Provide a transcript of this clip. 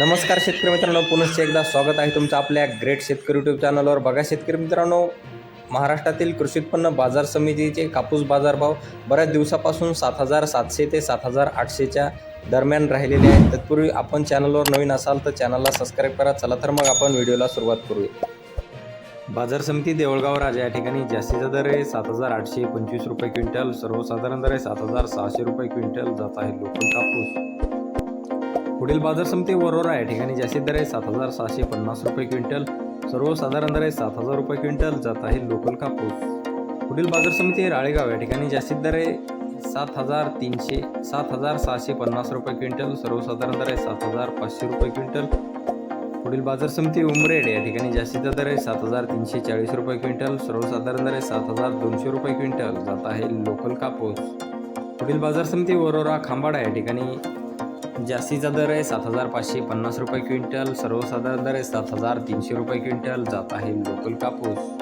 नमस्कार शेतकरी मित्रांनो पुनश्च एकदा स्वागत आहे तुमचं आपल्या ग्रेट शेतकरी यूट्यूब चॅनलवर बघा शेतकरी मित्रांनो महाराष्ट्रातील कृषी उत्पन्न बाजार समितीचे कापूस बाजारभाव बऱ्याच दिवसापासून सात हजार सातशे ते सात हजार आठशेच्या दरम्यान राहिलेले आहेत. तत्पूर्वी आपण चॅनलवर नवीन असाल तर चॅनलला सबस्क्राईब करा. चला तर मग आपण व्हिडिओला सुरुवात करूया. बाजार समिती देवळगाव राजा या ठिकाणी जास्तीचा दर आहे. सात हजार आठशे पंचवीस रुपये क्विंटल. सर्वसाधारण दर आहे सात हजार सहाशे रुपये क्विंटल जात आहे लोकल कापूस. पुढील बाजार समिती वरोरा या ठिकाणी जास्तीत दर आहे सात हजार सहाशे पन्नास रुपये क्विंटल. सर्वसाधारण दर आहे सात हजार रुपये क्विंटल. जात आहे लोकल कापूस. पुढील बाजार समिती राळेगाव या ठिकाणी जास्तीत दर आहे सात हजार तीनशे सात हजार सहाशे पन्नास रुपये क्विंटल. सर्वसाधारण दर आहे सात हजार पाचशे रुपये क्विंटल. पुढील बाजार समिती उमरेड या ठिकाणी जास्तीचा दर आहे सात हजार तीनशे चाळीस रुपये क्विंटल. सर्वसाधारण दर आहे सात हजार दोनशे रुपये क्विंटल. जात आहे लोकल कापूस. पुढील बाजार समिती वरोरा खांबाडा या ठिकाणी जास्तीचा दर आहे सात हजार पाचशे पन्नास रुपये क्विंटल सर्वसाधारण दर आहे सात हजार तीनशे रुपये क्विंटल. जात आहे लोकल कापूस.